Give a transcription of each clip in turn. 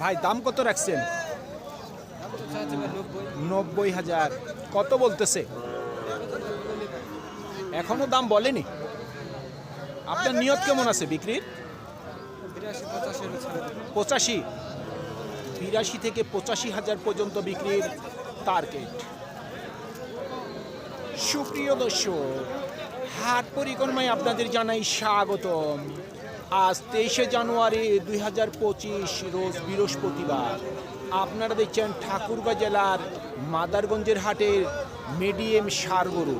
ভাই, দাম কত রাখছেন? নব্বই হাজার। কত বলতেছে? এখনও দাম বলেনি? আপনার নিয়ত কেমন আছে বিক্রির? পঁচাশি। বিরাশি থেকে পঁচাশি হাজার পর্যন্ত বিক্রির টার্গেট সুপ্রিয় দর্শক, হাট পরিক্রমায় আপনাদের জানাই স্বাগতম। আজ তেইশে জানুয়ারি দুই হাজার পঁচিশ রোজ বৃহস্পতিবার। আপনারা দেখছেন ঠাকুরগাঁ জেলার মাদারগঞ্জের হাটের মিডিয়াম সার গরু।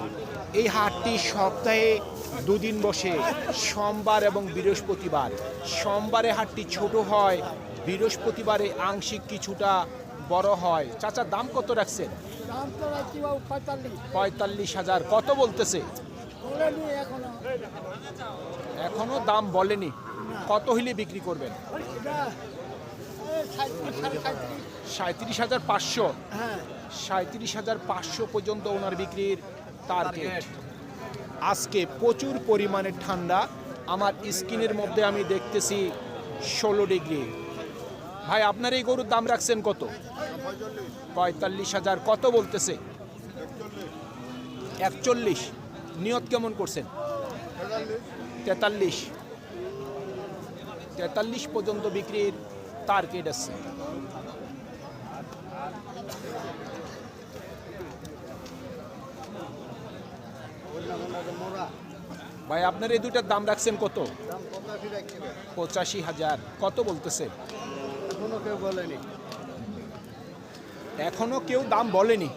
এই হাটটি সপ্তাহে দুদিন বসে সোমবার এবং বৃহস্পতিবার। সোমবারে হাটটি ছোট হয় বৃহস্পতিবারে আংশিক কিছুটা বড় হয়। চাচা দাম কত রাখছেন? পঁয়তাল্লিশ হাজার। কত বলতেছে? এখনও। দাম বলেনি। কত হইলে বিক্রি করবেন? সাঁত্রিশ হাজার পাঁচশো। হ্যাঁ। সাঁত্রিশ হাজার পাঁচশো পর্যন্ত ওনার বিক্রির টার্গেট আজকে প্রচুর পরিমাণে ঠান্ডা। আমার স্কিনের মধ্যে আমি দেখতেছি ষোলো ডিগ্রি। ভাই আপনার এই গরুর দাম রাখছেন কত? পঁয়তাল্লিশ হাজার। কত বলতেছে? একচল্লিশ। নিয়ত কেমন করছেন? তেতাল্লিশ। তেতাল্লিশ পর্যন্ত বিক্রির টার্গেট আছে। ভাই, আপনার এই দুইটার দাম রাখছেন কত? পঁচাশি হাজার। কত বলতেছে? এখনও কেউ দাম বলেনি।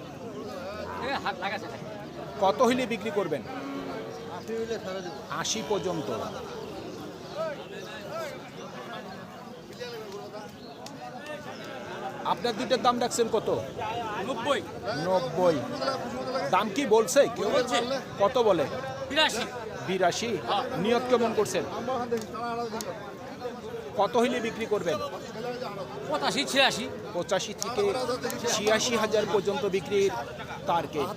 কত হইলে বিক্রি করবেন? আশি হইলে ছেড়ে দেবো আশি পর্যন্ত। আপনার দুইটার দাম রাখছেন কত? নব্বই। নব্বই। দাম কি বলছে? কেউ বলছে। কত বলে? বিরাশি। বিরাশি? নিয়ত কেমন করছেন? কত হইলে বিক্রি করবেন? পঁচাশি ছিয়াশি। পঁচাশি থেকে ছিয়াশি হাজার পর্যন্ত বিক্রির টার্গেট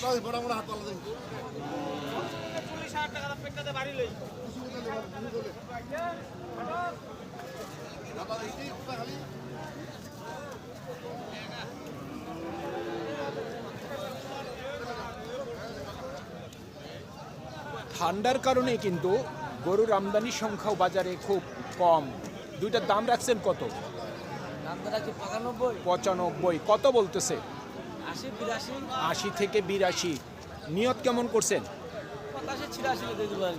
ঠান্ডার কারণে কিন্তু গরুর আমদানি সংখ্যাও বাজারে খুব কম। দুইটার দাম রাখছেন কত? পঁচানব্বই। কত বলতেছে? আশি থেকে বিরাশি। নিয়ত কেমন করছেন?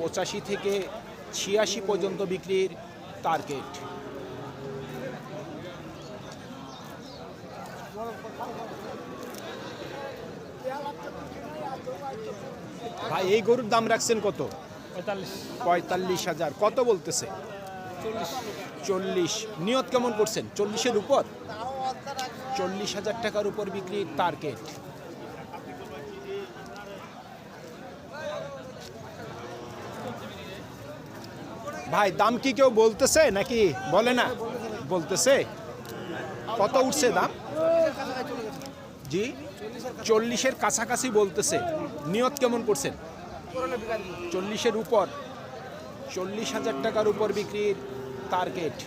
পঁচাশি থেকে ছিয়াশি পর্যন্ত বিক্রির টার্গেট। ভাই এই গরুর দাম রাখছেন কত? পঁয়তাল্লিশ হাজার। কত বলতেছে? চল্লিশ নিয়ত কেমন করছেন? চল্লিশের উপর? চল্লিশ হাজার টাকার উপর বিক্রির টার্গেট ভাই, দাম কি কেউ বলতেছে নাকি বলে না? বলতেছে। কত উঠছে দাম? জি, চল্লিশের কাছাকাছি বলতেছে। নিয়ত কেমন করছেন? চল্লিশের উপর। চল্লিশ হাজার টাকার উপর বিক্রির টার্গেট।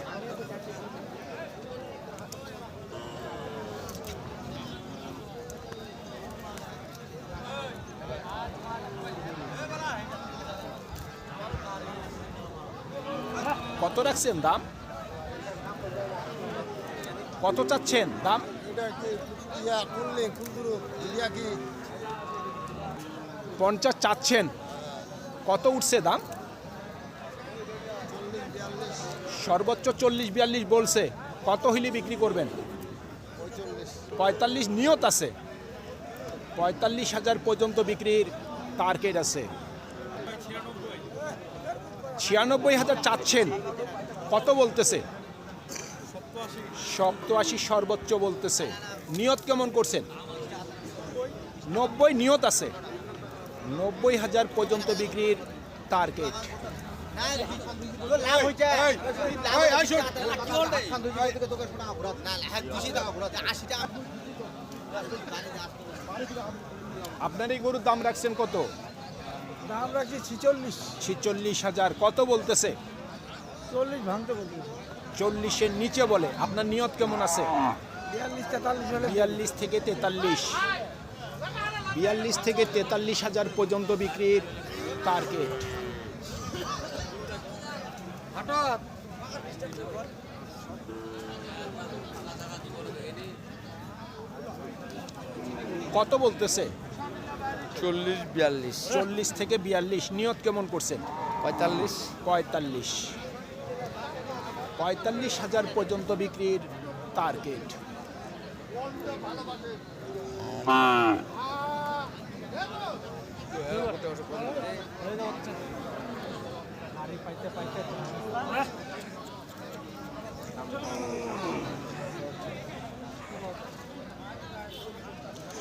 কত রাখছেন দাম? কত চাচ্ছেন দাম? পঞ্চাশ চাচ্ছেন। কত উঠছে দাম? সর্বোচ্চ চল্লিশ বিয়াল্লিশ বলছে। কত হইলে বিক্রি করবেন? পঁয়তাল্লিশ নিয়ত আছে। পঁয়তাল্লিশ হাজার পর্যন্ত বিক্রির টার্গেট আছে। ছিয়ানব্বই হাজার চাচ্ছেন। কত বলতেছে? সপ্তআশি সর্বোচ্চ বলতেছে। নিয়ত কেমন করছেন? নব্বই নিয়ত আছে। নব্বই হাজার পর্যন্ত বিক্রির টার্গেট আপনার এই গরুর দাম রাখছেন কত? দাম রাখছি ছিচল্লিশ। ছিচল্লিশ হাজার। কত বলতেছে? চল্লিশ ভাঙতে বলতে চল্লিশের নিচে বলে। আপনার নিয়ত কেমন আছে? বিয়াল্লিশ থেকে তেতাল্লিশ। বিয়াল্লিশ থেকে তেতাল্লিশ হাজার পর্যন্ত বিক্রির টার্গেট হঠাৎ। কত বলতেছে? চল্লিশ বিয়াল্লিশ। চল্লিশ থেকে বিয়াল্লিশ। নিয়ত কেমন করছেন? পঁয়তাল্লিশ। পঁয়তাল্লিশ। পঁয়তাল্লিশ হাজার পর্যন্ত বিক্রির টার্গেট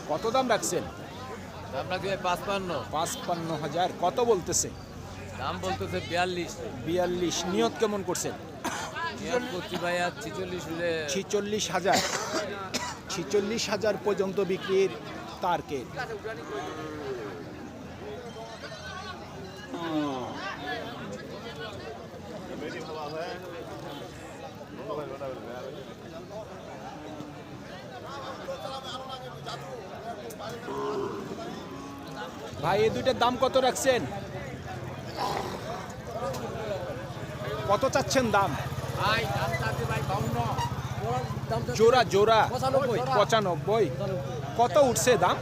কত দাম রাখছেন? আপনাকে পাঁচপান্ন। পাঁচপান্ন হাজার। কত বলতেছে? দাম বলতেছে বিয়াল্লিশ। বিয়াল্লিশ। নিয়ত কেমন করছেন? ছিচল্লিশ হাজার। ছিচল্লিশ হাজার পর্যন্ত বিক্রির টার্গেট ভাই এই দুইটার দাম কত রাখছেন? কত চাচ্ছেন দাম? জোড়া জোড়া। পঁচানব্বই। কত উঠছে দাম?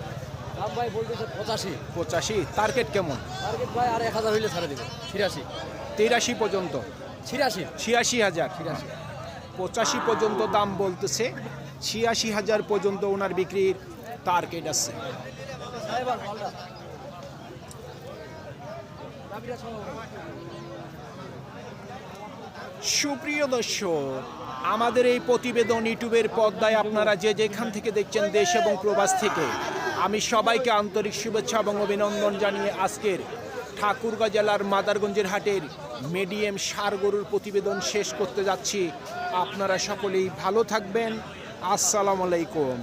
দাম ভাই বলতেছে পঁচাশি। পঁচাশি। টার্গেট কেমন? টার্গেট ভাই আর এক হাজার হইলে ছাড়ে দেবে। তিরাশি পর্যন্ত। ছিয়াশি। ছিয়াশি হাজার। পঁচাশি পর্যন্ত দাম বলতেছে। ছিয়াশি হাজার পর্যন্ত ওনার বিক্রির টার্গেট আছে। সুপ্রিয় দর্শক, আমাদের এই প্রতিবেদন ইউটিউবের পর্দায় আপনারা যে যেখান থেকে দেখছেন দেশ এবং প্রবাস থেকে, আমি সবাইকে আন্তরিক শুভেচ্ছা এবং অভিনন্দন জানিয়ে আজকের ঠাকুরগাঁ জেলার মাদারগঞ্জের হাটের মিডিয়াম সার গরুর প্রতিবেদন শেষ করতে যাচ্ছি। আপনারা সকলেই ভালো থাকবেন। আসসালামু আলাইকুম।